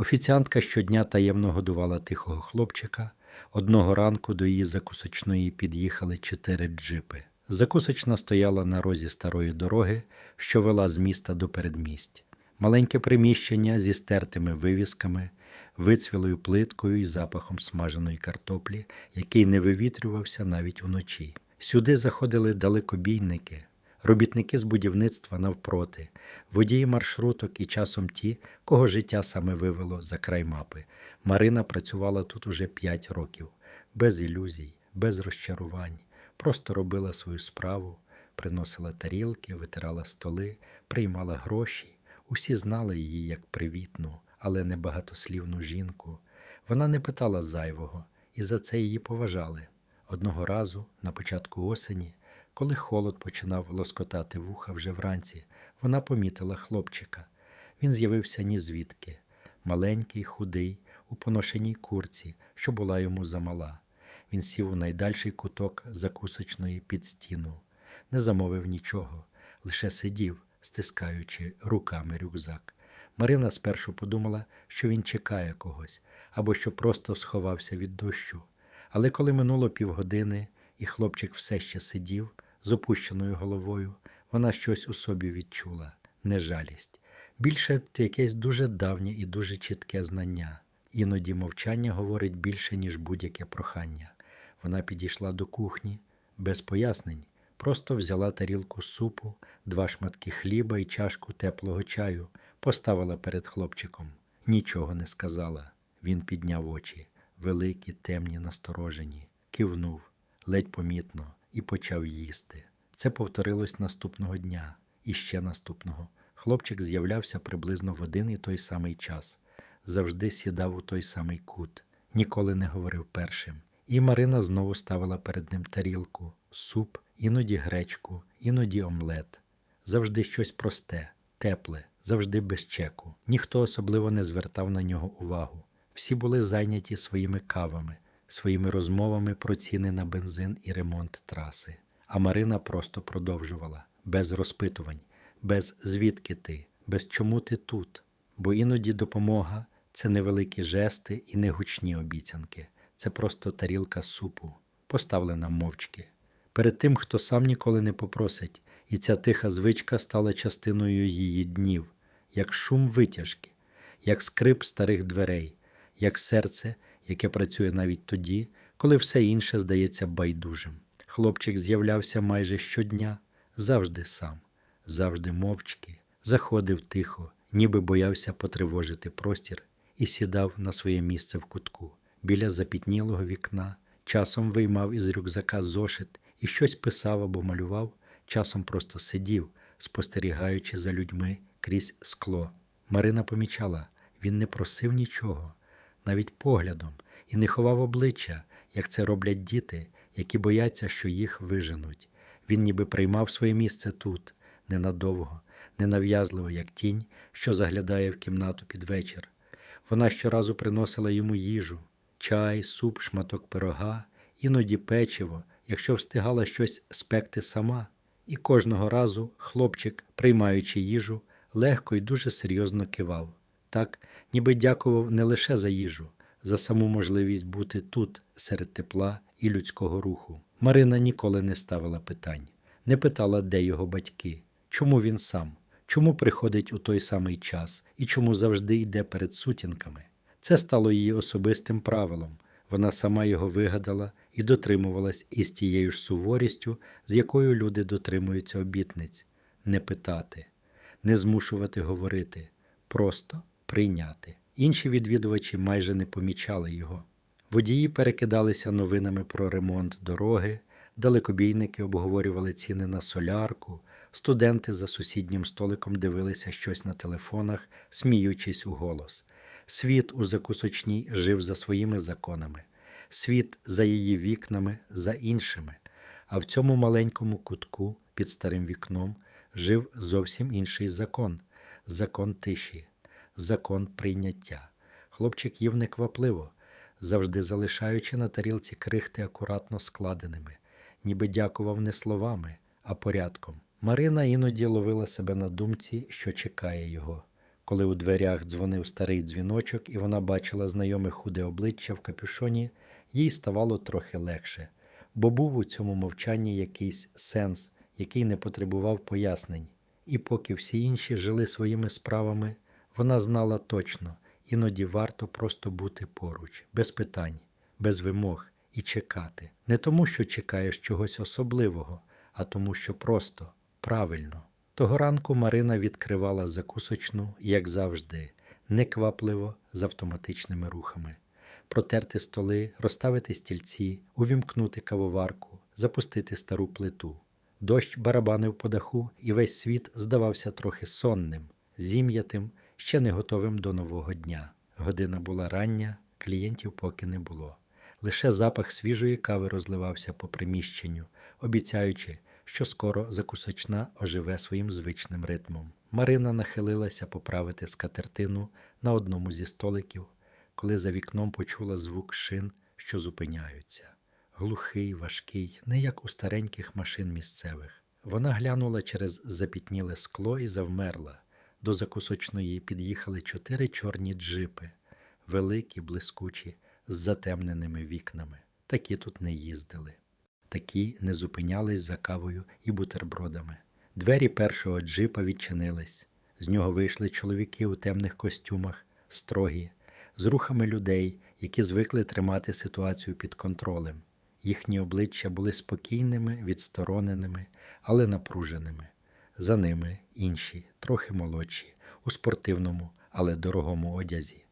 Офіціантка щодня таємно годувала тихого хлопчика. Одного ранку до її закусочної під'їхали чотири джипи. Закусочна стояла на розі старої дороги, що вела з міста до передмість. Маленьке приміщення зі стертими вивісками, вицвілою плиткою і запахом смаженої картоплі, який не вивітрювався навіть уночі. Сюди заходили далекобійники, робітники з будівництва навпроти, водії маршруток і часом ті, кого життя саме вивело за край мапи. Марина працювала тут уже п'ять років, без ілюзій, без розчарувань, просто робила свою справу, приносила тарілки, витирала столи, приймала гроші. Усі знали її як привітну, але небагатослівну жінку. Вона не питала зайвого, і за це її поважали. Одного разу, на початку осені, коли холод починав лоскотати вуха вже вранці, вона помітила хлопчика. Він з'явився ні звідки, маленький, худий, у поношеній курці, що була йому замала. Він сів у найдальший куток закусочної під стіну, не замовив нічого, лише сидів, стискаючи руками рюкзак. Марина спершу подумала, що він чекає когось або що просто сховався від дощу. Але коли минуло півгодини, і хлопчик все ще сидів з опущеною головою, вона щось у собі відчула нежалість. Більше це якесь дуже давнє і дуже чітке знання. Іноді мовчання говорить більше, ніж будь-яке прохання. Вона підійшла до кухні без пояснень, просто взяла тарілку супу, два шматки хліба і чашку теплого чаю, поставила перед хлопчиком. Нічого не сказала. Він підняв очі, великі, темні, насторожені, кивнув, ледь помітно, і почав їсти. Це повторилось наступного дня і ще наступного. Хлопчик з'являвся приблизно в один і той самий час, завжди сідав у той самий кут, ніколи не говорив першим. І Марина знову ставила перед ним тарілку, суп, іноді гречку, іноді омлет. Завжди щось просте, тепле, завжди без чеку. Ніхто особливо не звертав на нього увагу. Всі були зайняті своїми кавами, своїми розмовами про ціни на бензин і ремонт траси. А Марина просто продовжувала, без розпитувань, без звідки ти, без чому ти тут. Бо іноді допомога це невеликі жести і не гучні обіцянки, це просто тарілка супу, поставлена мовчки. Перед тим, хто сам ніколи не попросить, і ця тиха звичка стала частиною її днів, як шум витяжки, як скрип старих дверей, як серце, яке працює навіть тоді, коли все інше здається байдужим. Хлопчик з'являвся майже щодня, завжди сам, завжди мовчки, заходив тихо, ніби боявся потривожити простір, і сідав на своє місце в кутку, біля запітнілого вікна, часом виймав із рюкзака зошит і щось писав або малював, часом просто сидів, спостерігаючи за людьми крізь скло. Марина помічала, він не просив нічого, навіть поглядом, і не ховав обличчя, як це роблять діти, які бояться, що їх виженуть. Він ніби приймав своє місце тут, ненадовго, ненав'язливо, як тінь, що заглядає в кімнату під вечір. Вона щоразу приносила йому їжу, чай, суп, шматок пирога, іноді печиво, якщо встигала щось спекти сама. І кожного разу хлопчик, приймаючи їжу, легко і дуже серйозно кивав, так, ніби дякував не лише за їжу, за саму можливість бути тут, серед тепла і людського руху. Марина ніколи не ставила питань, не питала, де його батьки, чому він сам, чому приходить у той самий час і чому завжди йде перед сутінками. Це стало її особистим правилом. Вона сама його вигадала і дотримувалась із тією ж суворістю, з якою люди дотримуються обітниць не питати, не змушувати говорити, просто прийняти. Інші відвідувачі майже не помічали його. Водії перекидалися новинами про ремонт дороги, далекобійники обговорювали ціни на солярку, студенти за сусіднім столиком дивилися щось на телефонах, сміючись у голос. Світ у закусочній жив за своїми законами, світ за її вікнами, за іншими, а в цьому маленькому кутку під старим вікном жив зовсім інший закон закон тиші, закон прийняття. Хлопчик їв неквапливо, завжди залишаючи на тарілці крихти акуратно складеними, ніби дякував не словами, а порядком. Марина іноді ловила себе на думці, що чекає його Коли у дверях дзвонив старий дзвіночок, і вона бачила знайоме худе обличчя в капюшоні, їй ставало трохи легше, бо був у цьому мовчанні якийсь сенс, який не потребував пояснень. І поки всі інші жили своїми справами, вона знала точно, іноді варто просто бути поруч, без питань, без вимог і чекати. Не тому, що чекаєш чогось особливого, а тому, що просто правильно. Того ранку Марина відкривала закусочну, як завжди, неквапливо з автоматичними рухами. Протерти столи, розставити стільці, увімкнути кавоварку, запустити стару плиту. Дощ барабанив по даху, і весь світ здавався трохи сонним, зім'ятим, ще не готовим до нового дня. Година була рання, клієнтів поки не було. Лише запах свіжої кави розливався по приміщенню, обіцяючи, що скоро закусочна оживе своїм звичним ритмом. Марина нахилилася поправити скатертину на одному зі столиків, коли за вікном почула звук шин, що зупиняються. Глухий, важкий, не як у стареньких машин місцевих. Вона глянула через запітніле скло і завмерла. До закусочної під'їхали чотири чорні джипи, великі, блискучі, з затемненими вікнами. Такі тут не їздили. Такі не зупинялись за кавою і бутербродами. Двері першого джипа відчинились. З нього вийшли чоловіки у темних костюмах, строгі, з рухами людей, які звикли тримати ситуацію під контролем. Їхні обличчя були спокійними, відстороненими, але напруженими. За ними інші, трохи молодші, у спортивному, але дорогому одязі.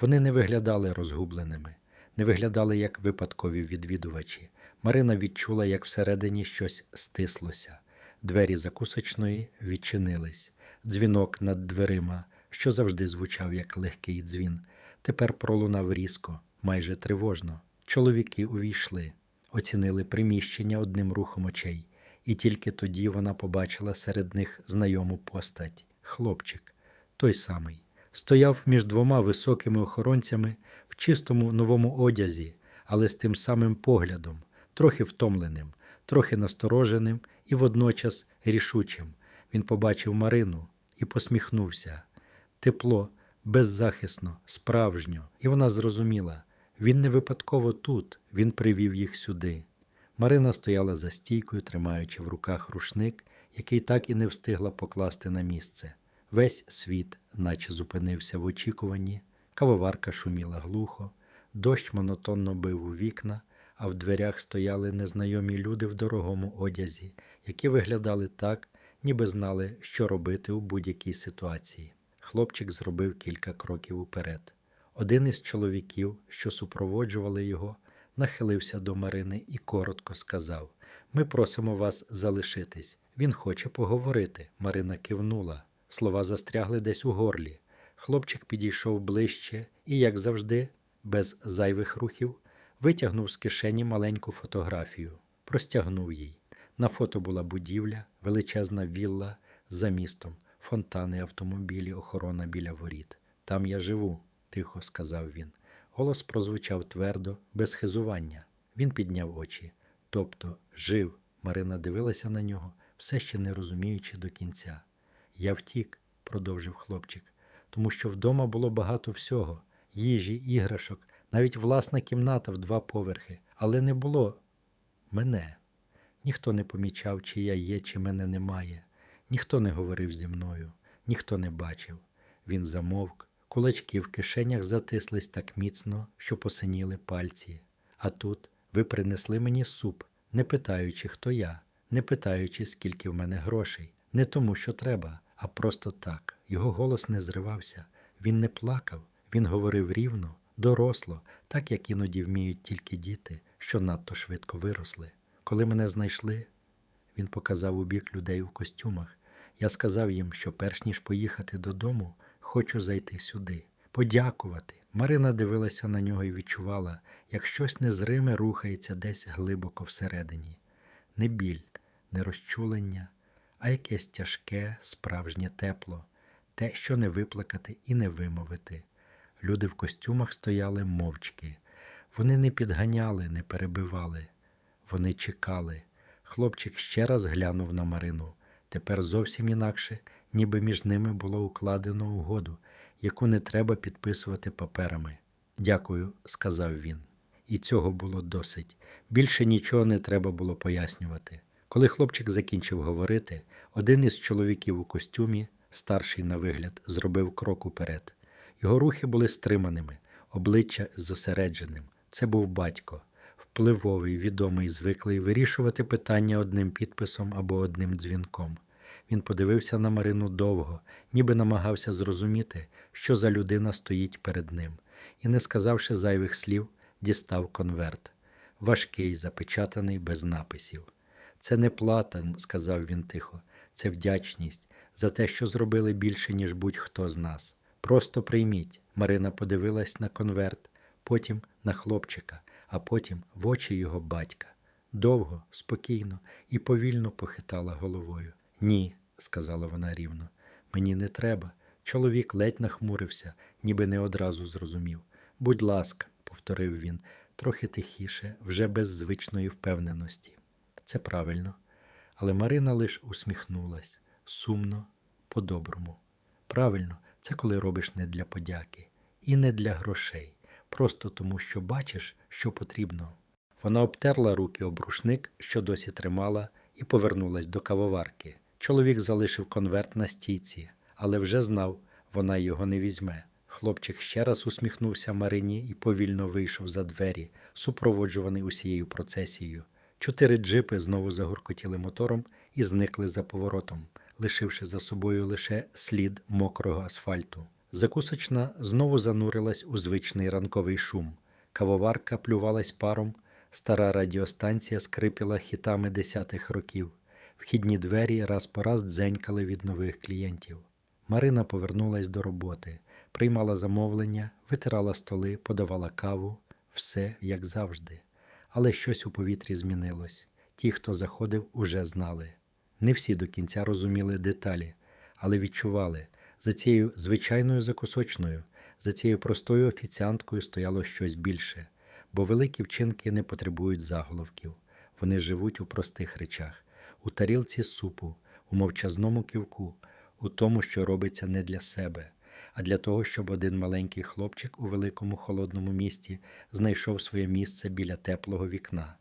Вони не виглядали розгубленими, не виглядали як випадкові відвідувачі. Марина відчула, як всередині щось стислося. Двері закусочної відчинились. Дзвінок над дверима, що завжди звучав як легкий дзвін, тепер пролунав різко, майже тривожно. Чоловіки увійшли, оцінили приміщення одним рухом очей, і тільки тоді вона побачила серед них знайому постать хлопчик, той самий, стояв між двома високими охоронцями в чистому новому одязі, але з тим самим поглядом, трохи втомленим, трохи настороженим і водночас рішучим. Він побачив Марину і посміхнувся. Тепло, беззахисно, справжньо, і вона зрозуміла він не випадково тут, він привів їх сюди. Марина стояла за стійкою, тримаючи в руках рушник, який так і не встигла покласти на місце. Весь світ, наче зупинився в очікуванні, кавоварка шуміла глухо, дощ монотонно бив у вікна, а в дверях стояли незнайомі люди в дорогому одязі, які виглядали так, ніби знали, що робити у будь-якій ситуації. Хлопчик зробив кілька кроків уперед. Один із чоловіків, що супроводжували його, нахилився до Марини і коротко сказав: Ми просимо вас залишитись. Він хоче поговорити. Марина кивнула. Слова застрягли десь у горлі. Хлопчик підійшов ближче і, як завжди, без зайвих рухів, витягнув з кишені маленьку фотографію, простягнув їй. На фото була будівля, величезна вілла за містом, фонтани, автомобілі, охорона біля воріт. Там я живу, тихо сказав він. Голос прозвучав твердо, без хизування. Він підняв очі. Тобто, жив. Марина дивилася на нього, все ще не розуміючи до кінця. Я втік, продовжив хлопчик, тому що вдома було багато всього їжі, іграшок, навіть власна кімната в два поверхи, але не було мене. Ніхто не помічав, чи я є, чи мене немає. Ніхто не говорив зі мною, ніхто не бачив. Він замовк, кулачки в кишенях затислись так міцно, що посиніли пальці. А тут ви принесли мені суп, не питаючи, хто я, не питаючи, скільки в мене грошей, не тому, що треба, а просто так. Його голос не зривався. Він не плакав, він говорив рівно, доросло, так як іноді вміють тільки діти, що надто швидко виросли. Коли мене знайшли, він показав у бік людей у костюмах. Я сказав їм, що перш ніж поїхати додому, хочу зайти сюди, подякувати. Марина дивилася на нього і відчувала, як щось незриме рухається десь глибоко всередині. Не біль, не розчулення, а якесь тяжке, справжнє тепло, те, що не виплакати і не вимовити. Люди в костюмах стояли мовчки. Вони не підганяли, не перебивали. Вони чекали. Хлопчик ще раз глянув на Марину. Тепер зовсім інакше, ніби між ними було укладено угоду, яку не треба підписувати паперами. Дякую, сказав він. І цього було досить. Більше нічого не треба було пояснювати. Коли хлопчик закінчив говорити, один із чоловіків у костюмі, старший на вигляд, зробив крок уперед. Його рухи були стриманими, обличчя зосередженим. Це був батько, впливовий, відомий, звиклий вирішувати питання одним підписом або одним дзвінком. Він подивився на Марину довго, ніби намагався зрозуміти, що за людина стоїть перед ним, і, не сказавши зайвих слів, дістав конверт. Важкий, запечатаний без написів. Це не плата, сказав він тихо, це вдячність за те, що зробили більше, ніж будь-хто з нас. Просто прийміть. Марина подивилась на конверт, потім на хлопчика, а потім в очі його батька. Довго, спокійно і повільно похитала головою. Ні, сказала вона рівно, мені не треба. Чоловік ледь нахмурився, ніби не одразу зрозумів. Будь ласка, повторив він, трохи тихіше, вже без звичної впевненості. Це правильно. Але Марина лиш усміхнулась сумно, по-доброму. Правильно, це коли робиш не для подяки і не для грошей, просто тому, що бачиш, що потрібно. Вона обтерла руки об рушник, що досі тримала, і повернулась до кавоварки. Чоловік залишив конверт на стійці, але вже знав, вона його не візьме. Хлопчик ще раз усміхнувся Марині і повільно вийшов за двері, супроводжуваний усією процесією. Чотири джипи знову загуркотіли мотором і зникли за поворотом, лишивши за собою лише слід мокрого асфальту. Закусочна знову занурилась у звичний ранковий шум. Кавоварка плювалась паром, стара радіостанція скрипіла хітами десятих років. Вхідні двері раз по раз дзенькали від нових клієнтів. Марина повернулась до роботи, приймала замовлення, витирала столи, подавала каву, все як завжди. Але щось у повітрі змінилось. Ті, хто заходив, уже знали. Не всі до кінця розуміли деталі, але відчували, за цією звичайною закусочною, за цією простою офіціанткою стояло щось більше, бо великі вчинки не потребують заголовків. Вони живуть у простих речах, у тарілці супу, у мовчазному ківку, у тому, що робиться не для себе, а для того, щоб один маленький хлопчик у великому холодному місті знайшов своє місце біля теплого вікна.